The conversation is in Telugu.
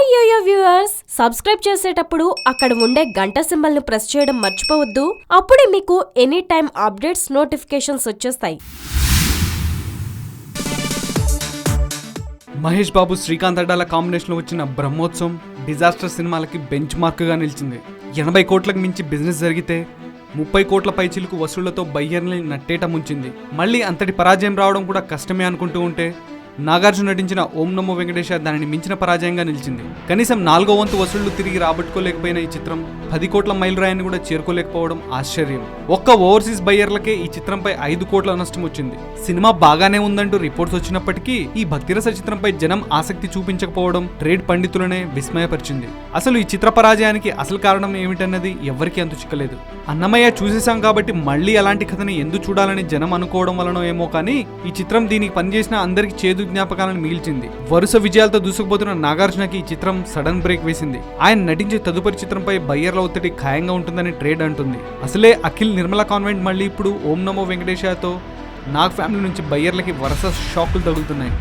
హాయ్ యోయో వ్యూవర్స్ సబ్స్క్రైబ్ చేసేటప్పుడు అక్కడ ఉండే గంట సింబల్ను ప్రెస్ చేయడం మర్చిపోవద్దు. అప్పుడే మీకు ఎనీ టైం అప్డేట్స్ నోటిఫికేషన్స్ వచ్చేస్తాయి. మహేష్ బాబు శ్రీకాంత్ అడ్డాల కాంబినేషన్లో వచ్చిన బ్రహ్మోత్సవం డిజాస్టర్ సినిమాలకి బెంచ్ మార్క్గా నిలిచింది. ఎనభై కోట్లకు మించి బిజినెస్ జరిగితే ముప్పై కోట్ల పైచిలకు వసూళ్ళతో బయ్యర్ని నట్టేట ముంచింది. మళ్ళీ అంతటి పరాజయం రావడం కూడా కష్టమే అనుకుంటూ ఉంటే నాగార్జున నటించిన ఓం నమో వెంకటేశ దానిని మించిన పరాజయంగా నిలిచింది. కనీసం నాలుగో వంతు వసూళ్ళు తిరిగి రాబట్టుకోలేకపోయిన ఈ చిత్రం పది కోట్ల మైలురాయిని కూడా చేరుకోలేకపోవడం ఆశ్చర్యం. ఒక్క ఓవర్సీస్ బయ్యర్లకే ఈ చిత్రంపై ఐదు కోట్ల నష్టం వచ్చింది. సినిమా బాగానే ఉందంటూ రిపోర్ట్స్ వచ్చినప్పటికీ ఈ భక్తిరస చిత్రంపై జనం ఆసక్తి చూపించకపోవడం ట్రేడ్ పండితులనే విస్మయపరిచింది. అసలు ఈ చిత్ర పరాజయానికి అసలు కారణం ఏమిటన్నది ఎవ్వరికీ అంతు చిక్కలేదు. అన్నమయ్య చూసేశాం కాబట్టి మళ్ళీ అలాంటి కథని ఎందుకు చూడాలని జనం అనుకోవడం వలనో ఏమో కానీ ఈ చిత్రం దీనికి పనిచేసిన అందరికి చేదు జ్ఞాపకాలను మిగిల్చింది. వరుస విజయాలతో దూసుకుపోతున్న నాగార్జునకి ఈ చిత్రం సడన్ బ్రేక్ వేసింది. ఆయన నటించే తదుపరి చిత్రంపై బయ్యర్ల ఒత్తిడి ఖాయంగా ఉంటుందని ట్రేడ్ అంటుంది. అసలే అఖిల్ నిర్మల కాన్వెంట్ మళ్ళీ ఇప్పుడు ఓం నమో వెంకటేశతో నాగ్ ఫ్యామిలీ నుంచి బయ్యర్లకి వరుస షాకులు తగులుతున్నాయి.